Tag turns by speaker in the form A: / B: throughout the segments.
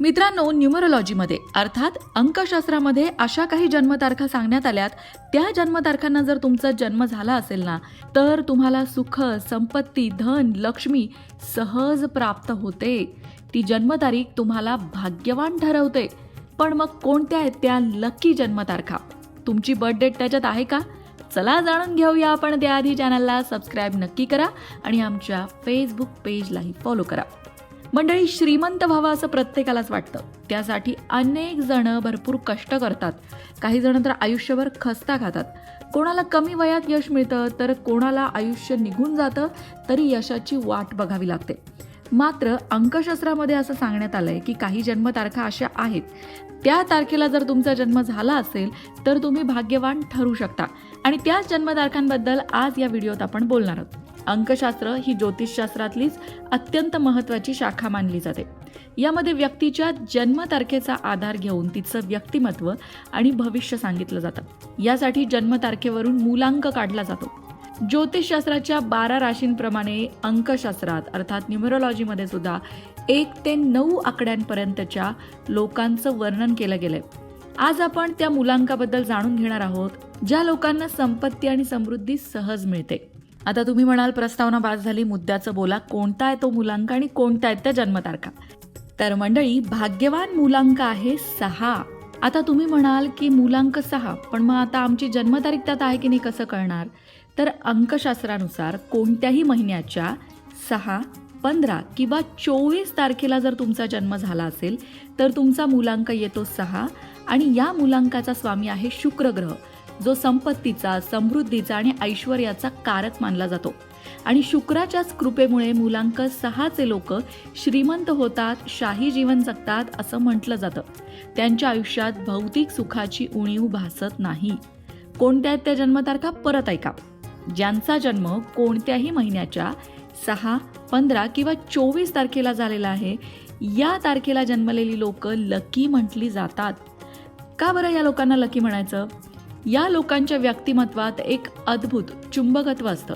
A: मित्रांनो न्युमरोलॉजीमध्ये अर्थात अंकशास्त्रामध्ये अशा काही जन्मतारखा सांगण्यात आल्यात. त्या जन्मतारखांना जर तुमचा जन्म झाला असेल ना तर तुम्हाला सुख संपत्ती धन लक्ष्मी सहज प्राप्त होते. ती जन्मतारीख तुम्हाला भाग्यवान ठरवते. पण मग कोणत्या आहेत त्या लकी जन्मतारखा? तुमची बर्थ डेट त्याच्यात आहे का? चला जाणून घेऊया आपण. त्याआधी चॅनलला सबस्क्राईब नक्की करा आणि आमच्या फेसबुक पेजलाही फॉलो करा. मंडळी श्रीमंत व्हावं असं प्रत्येकालाच वाटतं. त्यासाठी अनेक जण भरपूर कष्ट करतात. काही जण तर आयुष्यभर खस्ता खातात. कोणाला कमी वयात यश मिळतं तर कोणाला आयुष्य निघून जातं तरी यशाची वाट बघावी लागते. मात्र अंकशास्त्रामध्ये असं सांगण्यात आलंय की काही जन्मतारखा अशा आहेत. त्या तारखेला जर तुमचा जन्म झाला असेल तर तुम्ही भाग्यवान ठरू शकता. आणि त्याच जन्मतारखांबद्दल आज या व्हिडिओत आपण बोलणार आहोत. अंकशास्त्र ही ज्योतिषशास्त्रातलीच अत्यंत महत्त्वाची शाखा मानली जाते. यामध्ये व्यक्तीच्या जन्मतारखेचा आधार घेऊन तिचं व्यक्तिमत्व आणि भविष्य सांगितलं जातं. यासाठी जन्मतारखेवरून मूलांक काढला जातो. ज्योतिषशास्त्राच्या बारा राशींप्रमाणे अंकशास्त्रात अर्थात न्युमरोलॉजीमध्ये सुद्धा एक ते नऊ आकड्यांपर्यंतच्या लोकांचं वर्णन केलं गेलंय. आज आपण त्या मुलांकाबद्दल जाणून घेणार आहोत ज्या लोकांना संपत्ती आणि समृद्धी सहज मिळते. आता तुम्ही म्हणाल प्रस्तावना बाद झाली मुद्द्याचं बोला. कोणता आहे तो मुलांक आणि कोणत्या आहेत त्या जन्मतारखा? तर मंडळी भाग्यवान मुलांक आहे सहा. आता तुम्ही म्हणाल की मुलांक सहा पण मग आता आमची जन्मतारीख त्यात आहे की नाही कसं कळणार? तर अंकशास्त्रानुसार कोणत्याही महिन्याच्या सहा पंधरा किंवा चोवीस तारखेला जर तुमचा जन्म झाला असेल तर तुमचा मुलांक येतो सहा आणि या मुलांकाचा स्वामी आहे शुक्रग्रह. जो संपत्तीचा समृद्धीचा आणि ऐश्वर्याचा कारक मानला जातो. आणि शुक्राच्याच कृपेमुळे मुलांक सहाचे लोक श्रीमंत होतात शाही जीवन जगतात असं म्हटलं जातं. त्यांच्या आयुष्यात भौतिक सुखाची उणीव भासत नाही. कोणत्या आहेत त्या जन्मतारखा परत ऐका. ज्यांचा जन्म कोणत्याही महिन्याच्या सहा पंधरा किंवा चोवीस तारखेला झालेला आहे या तारखेला जन्मलेली लोक लकी म्हटली जातात. का बरं या लोकांना लकी म्हणायचं? या लोकांच्या व्यक्तिमत्वात एक अद्भुत चुंबकत्व असतं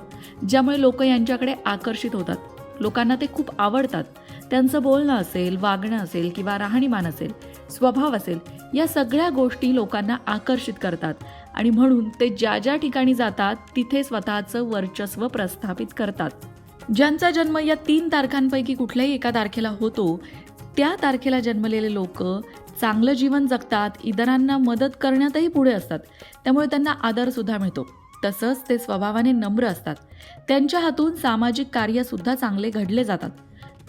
A: ज्यामुळे लोक यांच्याकडे आकर्षित होतात. लोकांना ते खूप आवडतात. त्यांचं बोलणं असेल वागणं असेल किंवा राहणीमान असेल स्वभाव असेल या सगळ्या गोष्टी लोकांना आकर्षित करतात. आणि म्हणून ते ज्या ज्या ठिकाणी जातात तिथे स्वतःचं वर्चस्व प्रस्थापित करतात. ज्यांचा जन्म या तीन तारखांपैकी कुठल्याही एका तारखेला होतो त्या तारखेला जन्मलेले लोक चांगलं जीवन जगतात इतरांना मदत करण्यातही पुढे असतात. त्यामुळे त्यांना आदरसुद्धा मिळतो. तसंच ते स्वभावाने नम्र असतात. त्यांच्या हातून सामाजिक कार्यसुद्धा चांगले घडले जातात.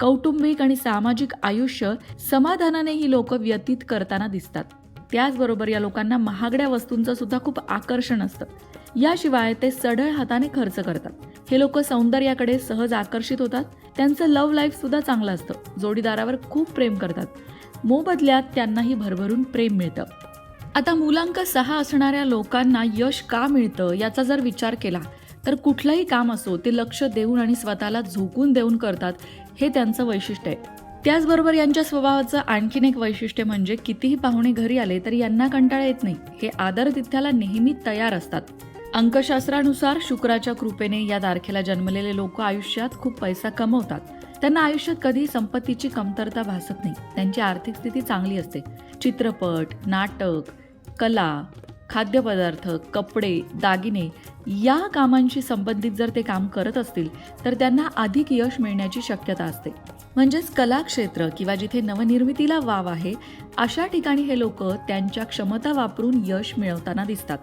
A: कौटुंबिक आणि सामाजिक आयुष्य समाधानाने ही लोक व्यतीत करताना दिसतात. त्याचबरोबर या लोकांना महागड्या वस्तूंचं सुद्धा खूप आकर्षण असतं. याशिवाय ते सढळ हाताने खर्च करतात. हे लोक सौंदर्याकडे सहज आकर्षित होतात. त्यांचं लव्ह लाईफ सुद्धा चांगलं असतं. जोडीदारावर खूप प्रेम करतात. मोबदल्यात त्यांनाही भरभरून प्रेम मिळतं. आता मुलांक सहा असणाऱ्या लोकांना यश का मिळतं याचा जर विचार केला तर कुठलंही काम असो ते लक्ष देऊन आणि स्वतःला झोकून देऊन करतात हे त्यांचं वैशिष्ट्य आहे. त्याचबरोबर यांच्या स्वभावाचं आणखीन एक वैशिष्ट्य म्हणजे कितीही पाहुणे घरी आले तरी यांना कंटाळा येत नाही. हे आदर तिथ्याला नेहमी तयार असतात. अंकशास्त्रानुसार शुक्राच्या कृपेने या तारखेला जन्मलेले लोक आयुष्यात खूप पैसा कमवतात. त्यांना आयुष्यात कधी संपत्तीची कमतरता भासत नाही. त्यांची आर्थिक स्थिती चांगली असते. चित्रपट नाटक कला खाद्यपदार्थ कपडे दागिने या कामांशी संबंधित जर ते काम करत असतील तर त्यांना अधिक यश मिळण्याची शक्यता असते. म्हणजेच कलाक्षेत्र किंवा जिथे नवनिर्मितीला वाव आहे अशा ठिकाणी हे लोक त्यांच्या क्षमता वापरून यश मिळवताना दिसतात.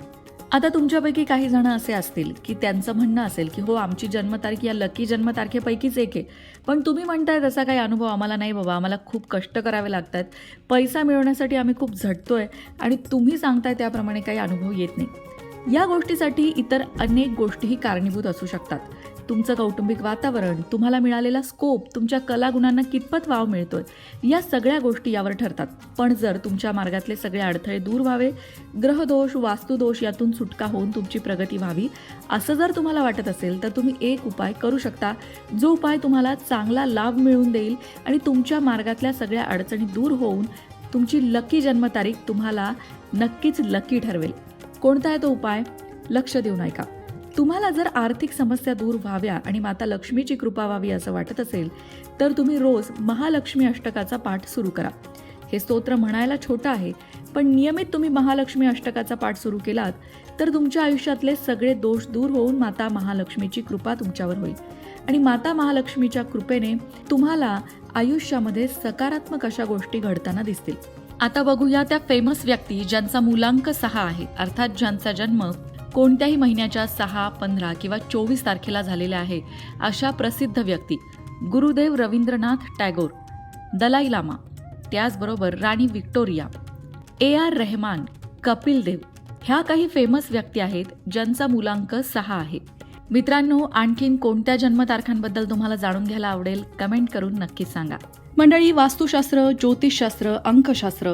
A: आता तुमच्यापैकी काही जण असे असतील की त्यांचं म्हणणं असेल की हो आमची जन्मतारीख या लकी जन्मतारखेपैकीच एक आहे. पण तुम्ही म्हणताय तसा काही अनुभव आम्हाला नाही बाबा. आम्हाला खूप कष्ट करावे लागतात. पैसा मिळवण्यासाठी आम्ही खूप झटतोय आणि तुम्ही सांगताय त्याप्रमाणे काही अनुभव येत नाही. या गोष्टीसाठी इतर अनेक गोष्टीही कारणीभूत असू शकतात. तुमचं कौटुंबिक वातावरण तुम्हाला मिळालेला स्कोप तुमच्या कलागुणांना कितपत वाव मिळतोय या सगळ्या गोष्टी यावर ठरतात. पण जर तुमच्या मार्गातले सगळे अडथळे दूर व्हावे ग्रहदोष वास्तुदोष यातून सुटका होऊन तुमची प्रगती व्हावी असं जर तुम्हाला वाटत असेल तर तुम्ही एक उपाय करू शकता. जो उपाय तुम्हाला चांगला लाभ मिळवून देईल आणि तुमच्या मार्गातल्या सगळ्या अडचणी दूर होऊन तुमची लकी जन्मतारीख तुम्हाला नक्कीच लकी ठरवेल. कोणता आहे तो उपाय? लक्ष देऊन ऐका. तुम्हाला जर आर्थिक समस्या दूर व्हाव्या आणि माता लक्ष्मीची कृपा व्हावी असं वाटत असेल तर तुम्ही रोज महालक्ष्मी अष्टकाचा पाठ सुरू करा. हे स्तोत्र म्हणायला छोटं आहे पण नियमित तुम्ही महालक्ष्मी अष्टकाचा पाठ सुरू केलात तर तुमच्या आयुष्यातले सगळे दोष दूर होऊन माता महालक्ष्मीची कृपा तुमच्यावर होईल. आणि माता महालक्ष्मीच्या कृपेने तुम्हाला आयुष्यामध्ये सकारात्मक अशा गोष्टी घडताना दिसतील. आता बघूया त्या फेमस व्यक्ती ज्यांचा मुलांक सहा आहे अर्थात ज्यांचा जन्म कोणत्याही महिन्याच्या सहा पंधरा किंवा चोवीस तारखेला झालेल्या आहे अशा प्रसिद्ध व्यक्ती गुरुदेव रवींद्रनाथ टॅगोर दलाई लामा त्याचबरोबर राणी Victoria A R Rehman Kapil Dev ह्या काही फेमस व्यक्ती आहेत ज्यांचा मुलांक सहा आहे. मित्रांनो आणखीन कोणत्या जन्मतारखांबद्दल तुम्हाला जाणून घ्यायला आवडेल कमेंट करून नक्की सांगा. मंडळी वास्तुशास्त्र ज्योतिषशास्त्र अंकशास्त्र